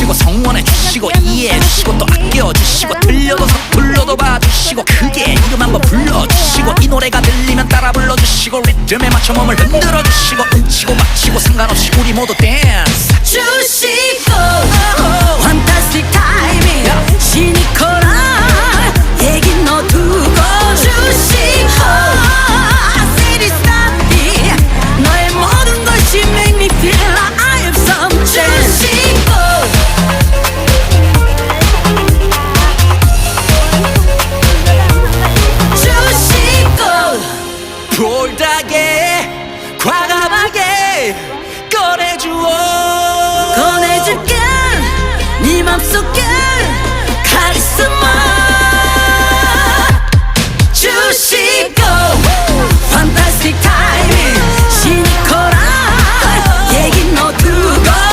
주시고 성원해 주시고 이해해 주시고 또 아껴 주시고 들려도 서불러도 봐 주시고 크게 이름 한번 불러 주시고 이 노래가 들리면 따라 불러 주시고 리듬에 맞춰 몸을 흔들어 주시고 훔치고 맞히고 상관없이 우리 모두 댄스 주시고 Fantastic timing. 시니컬한 얘기 너 두고 주시고 City stop me 너의 모든 것이 make me feel like I am something. 주시고 골다게